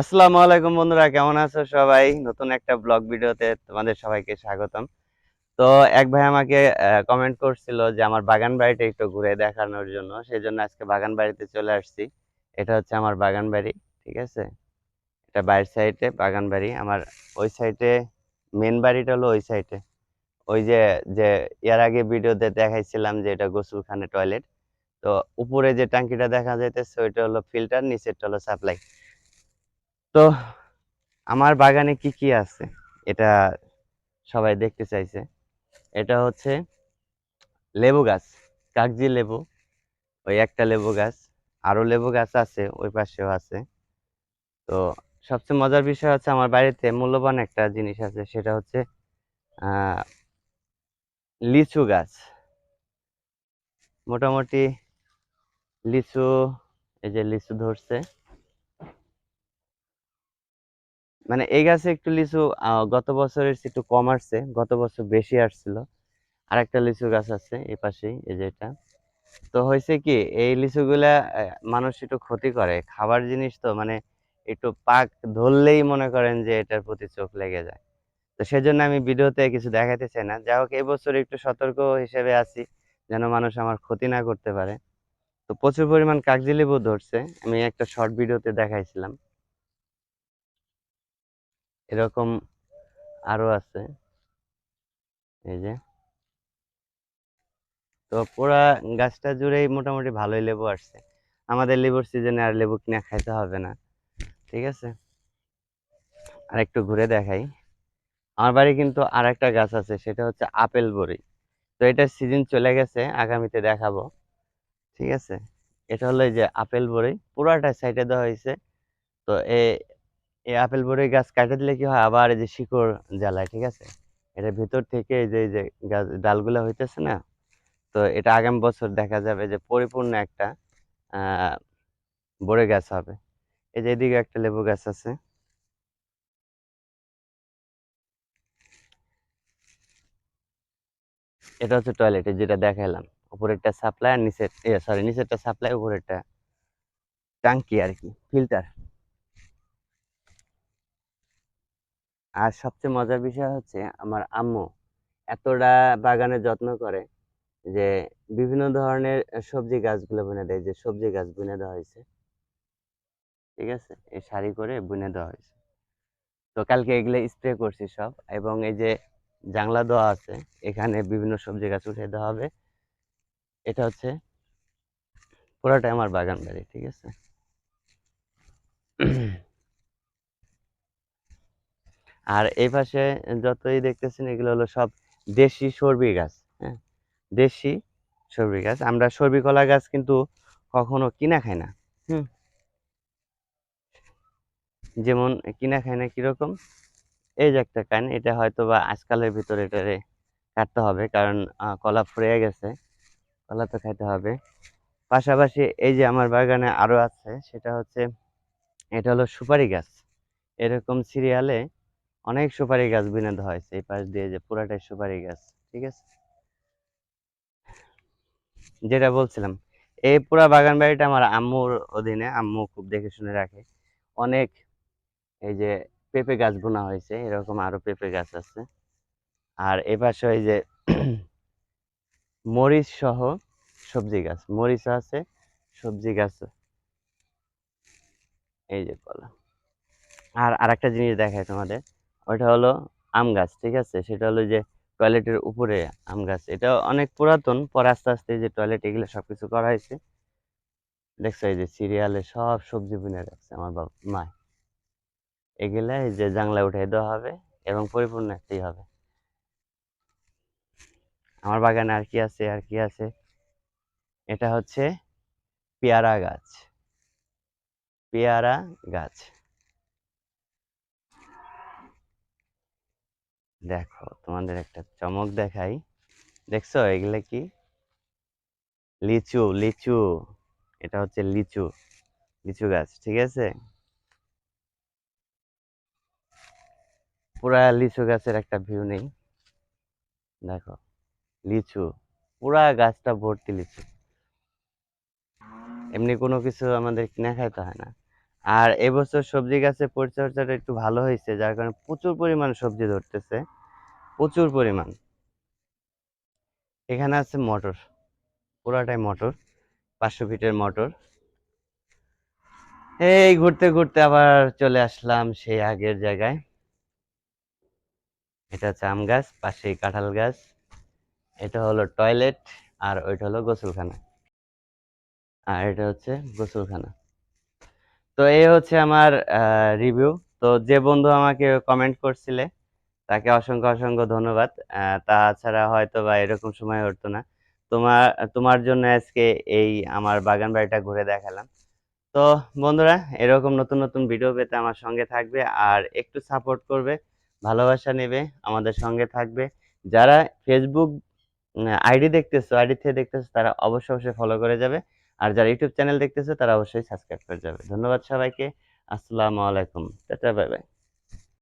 আসসালামু আলাইকুম বন্ধুরা, কেমন আছো সবাই? নতুন একটা ব্লগ ভিডিওতে তোমাদের সবাইকে স্বাগতম। তো এক ভাই আমাকে কমেন্ট করছিল যে আমার বাগান বাড়িটা একটু ঘুরে দেখানোর জন্য সেই জন্য আজকে বাগান বাড়িতে চলে আসছি। এটা হচ্ছে আমার বাগান বাড়ি, ঠিক আছে? এটা বাইরের সাইডে বাগান বাড়ি, আমার ওই সাইডে মেন বাড়িটা হলো ওই সাইডে ওই যে যে এর আগে ভিডিওতে দেখাইছিলাম যে এটা গোসলখানা টয়লেট তো উপরে যে ট্যাঙ্কিটা দেখা যাইতেছে, ওইটা হলো ফিল্টার নিচেরটা হলো সাপ্লাই তো আমার বাগানে কি কি আছে? এটা সবাই দেখতে চাইছে। এটা হচ্ছে লেবু গাছ, কাগজি লেবু, ওই একটা লেবু গাছ। আরও লেবু গাছ আছে, ওই পাশেও আছে। তো সবচেয়ে মজার বিষয় হচ্ছে আমার বাড়িতে মূল্যবান একটা জিনিস আছে, সেটা হচ্ছে লিচু গাছ। মোটামুটি লিচু, এই যে লিচু ধরছে মানে এই গাছে একটু লিচু গত বছরের একটু কম আসছে, গত বছর বেশি আসছিল। আর একটা লিচু গাছ আছে এই পাশেই, এই যে এটা। তো হয়েছে কি, এই লিচুগুলা মানুষ একটু ক্ষতি করে। খাবার জিনিস তো মানে একটু পাক ধরলেই মনে করেন যে এটার প্রতি চোখ লেগে যায়। তো সেজন্য আমি ভিডিওতে কিছু দেখাতে চাই না। যাই হোক এই বছর একটু সতর্ক হিসেবে আছি, যেন মানুষ আমার ক্ষতি না করতে পারে। তো প্রচুর পরিমাণ কাগজি লেবু ধরছে। আমি একটা শর্ট ভিডিওতে দেখাইছিলাম। এরকম আরও আছে। এই যে। তো পুরা গাছটা জুড়েই মোটামুটি ভালোই লেবু আসছে। আমাদের লেবুর সিজনে আর লেবু কিনে খাইতে হবে না। ঠিক আছে? আর একটু ঘুরে দেখাই। আমার বাড়ি কিন্তু আর একটা গাছ আছে, সেটা হচ্ছে আপেল বড়ি। তো এটার সিজন চলে গেছে, আগামীতে দেখাবো। ঠিক আছে? এটা হলো যে আপেল বড়ি। পুরাটা সাইডে দেওয়া হয়েছে। তো এই এই আপেল বড়ি গাছ কাটে দিলে কি হয়? আবার এই যে শিকড় জ্বালায়, ঠিক আছে? এটা ভিতর থেকে এই যে এই যে গাছ, ডালগুলা হইতেছে না? তো এটা আগামী বছর দেখা যাবে যে পরিপূর্ণ একটা বড়ই গাছ হবে। এই যে এদিকে একটা লেবু গাছ আছে। এটা হচ্ছে টয়লেটে যেটা দেখালাম উপরেরটা সাপ্লাই আর নিচের সরি নিচেরটা সাপ্লাই, উপরেরটা টাঙ্কি আর কি, ফিল্টার। আর সবচেয়ে মজার বিষয় হচ্ছে আমার আম্মু এতটা বাগানের যত্ন করে যে বিভিন্ন ধরনের সবজি গাছগুলো বুনে দেয়, যে সবজি গাছ বুনে দেওয়া হয়েছে। ঠিক আছে? এই সারি করে বুনে দেওয়া হয়েছে। তো কালকে এগুলো স্প্রে করছি সব এবং এই যে জাংলা দেওয়া আছে, এখানে বিভিন্ন সবজি গাছ উঠে দেওয়া হবে। এটা হচ্ছে পুরোটাই আমার বাগান বাড়ি, ঠিক আছে? আর এই পাশে যতই দেখতেছেন, এগুলো হলো সব দেশি সর্বি গাছ হ্যাঁ? দেশি সর্বি গাছ। আমরা সর্বি কলা গাছ কিন্তু কখনো কিনা খাই না, হুম? যেমন কিনা খাই না কীরকম? এই যে একটা কান, এটা হয়তো বা আজকালের ভিতরে এটারে কাটতে হবে, কারণ কলা ফুরিয়ে গেছে, কলা তো খাইতে হবে। পাশাপাশি এই যে আমার বাগানে আরও আছে, সেটা হচ্ছে, এটা হলো সুপারি গাছ। এরকম সিরিয়ালে অনেক সুপারি গাছ বিনে দেওয়া হয়েছে এই পাশ দিয়ে যে পুরাটাই সুপারি গাছ, ঠিক আছে? যেটা বলছিলাম, এই পুরা বাগান বাড়িটা আমার আম্মুর অধীনে, আম্মু খুব দেখে শুনে রাখে। অনেক এই যে পেঁপে গাছ বোনা হয়েছে, এরকম আরও পেঁপে গাছ আছে। আর এ পাশে ওই যে মরিচ সহ সবজি গাছ, মরিচ আছে, সবজি গাছ এই যে কলা আর আরেকটা জিনিস দেখায় তোমাদের। ওইটা হলো আম গাছ, ঠিক আছে? সেটা হলো যে টয়লেটের উপরে আম গাছ। এটা অনেক পুরাতন, পরে আস্তে আস্তে যে টয়লেট এগুলো সবকিছু করা হয়েছে। দেখছ এই যে সিরিয়ালে সব সবজি বুনে রাখছে আমার বাবা, মা। এগুলা এই যে জাংলা উঠাই দেওয়া হবে এবং পরিপূর্ণ একটাই হবে। আমার বাগানে আর কি আছে, আর কি আছে? এটা হচ্ছে পেয়ারা গাছ। পেয়ারা গাছ। দেখো, তোমাদের একটা চমক দেখাই। দেখছ এগুলা কি? লিচু লিচু। এটা হচ্ছে লিচু লিচু গাছ, ঠিক আছে? পুরা লিচু গাছের একটা ভিউ নেই। দেখো, লিচু, পুরা গাছটা ভর্তি লিচু। এমনি কোনো কিছু আমাদের কিনে খাইতে হয় না। আর এবছর সবজি গাছের পরিচর্যাটা একটু ভালো হয়েছে, যার কারণে প্রচুর পরিমাণ সবজি ধরতেছে। প্রচুর পরিমাণ। এখানে আছে মটর, পুরাটাই মটর, পাঁচশো ফিটের মটর। এই ঘুরতে ঘুরতে আবার চলে আসলাম সেই আগের জায়গায়। এটা হচ্ছে আম গাছ, পাশেই কাঁঠাল গাছ। এটা হলো টয়লেট আর ওইটা হলো গোসলখানা। আর এটা হচ্ছে গোসলখানা। তো এই হচ্ছে আমার রিভিউ তো যে বন্ধু আমাকে কমেন্ট করছিলে তাকে অসংখ্য অসংখ্য ধন্যবাদ। তাছাড়া হয়তো বা এরকম সময় হতো না। তোমার তোমার জন্য আজকে এই আমার বাগান বাড়িটা ঘুরে দেখালাম। তো বন্ধুরা, এরকম নতুন নতুন ভিডিও পেতে আমার সঙ্গে থাকবে আর একটু সাপোর্ট করবে, ভালোবাসা নেবে, আমাদের সঙ্গে থাকবে। যারা ফেসবুক আইডি দেখতেছো আইডি থেকে দেখতেছো, তারা অবশ্যই অবশ্যই ফলো করে যাবে। আর যারা ইউটিউব চ্যানেল দেখতেছো, তারা অবশ্যই সাবস্ক্রাইব করে যাবে। ধন্যবাদ সবাইকে। আসসালামু আলাইকুম। Tata bye bye